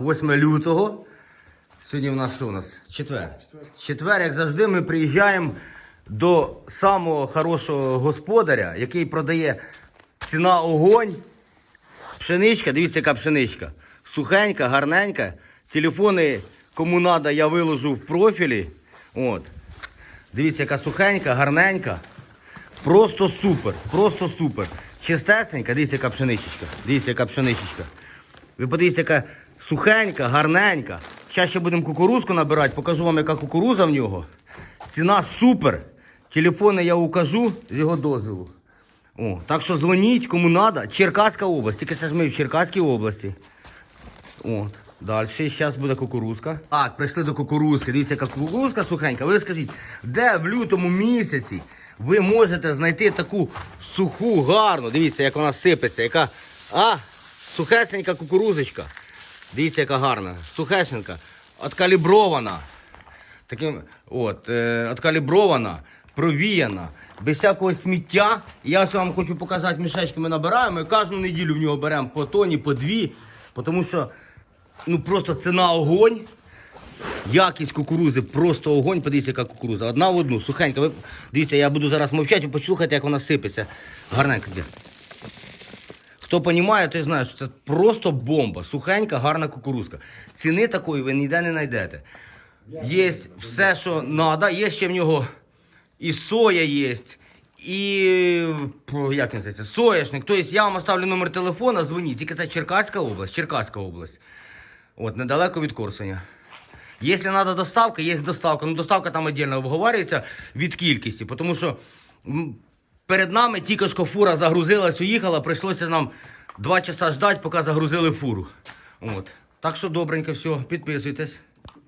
8 лютого. Сьогодні в нас що у нас? Четвер. Четвер, як завжди, ми приїжджаємо до самого хорошого господаря, який продає ціна огонь. Пшеничка, дивіться, яка пшеничка. Сухенька, гарненька. Телефони, кому треба, я виложу в профілі. От. Дивіться, яка сухенька, гарненька. Просто супер, просто супер. Чистесенька, дивіться, яка пшеничечка. Дивіться, яка пшеничечка. Ви подивіться, яка сухенька, гарненька. Зараз ще будемо кукурузку набирати, покажу вам, яка кукуруза в нього. Ціна супер. Телефони я укажу з його дозволу. О, так що дзвоніть, кому треба. Черкаська область. Тільки це ж ми в Черкаській області. От. Далі зараз буде кукурузка. Так, прийшли до кукурузки. Дивіться, яка кукурузка сухенька. Ви скажіть, де в лютому місяці ви можете знайти таку суху, гарну, дивіться, як вона сипеться, яка. А, сухесенька кукурузочка. Дивіться, яка гарна. Сухесенька. Откалібрована. Таким, от, е, откалібрована, провіяна, без всякого сміття. Я ось вам хочу показати, мішечки ми набираємо. І кожну неділю в нього беремо по тоні, по дві. Тому що ну просто ціна огонь. Якість кукурузи, просто огонь. Подивіться, яка кукуруза. Одна в одну, сухенька. Ви дивіться, я буду зараз мовчати, ви послухайте, як вона сипеться. Гарненька. Хто розуміє, той знає, що це просто бомба. Сухенька, гарна кукурузка. Ціни такої ви ніде не знайдете. Є все, що треба, є ще в нього і соя є, і як називається, соняшник. Тобто я вам оставлю номер телефона, дзвоніть. Тільки це Черкаська область, Черкаська область. От, недалеко від Корсуня. Якщо треба доставка, є доставка. Ну, доставка там віддільно обговорюється від кількості, тому що перед нами тільки що фура загрузилась, уїхала, прийшлося нам два часа ждати, поки загрузили фуру. От. Так що добренько, все, підписуйтесь.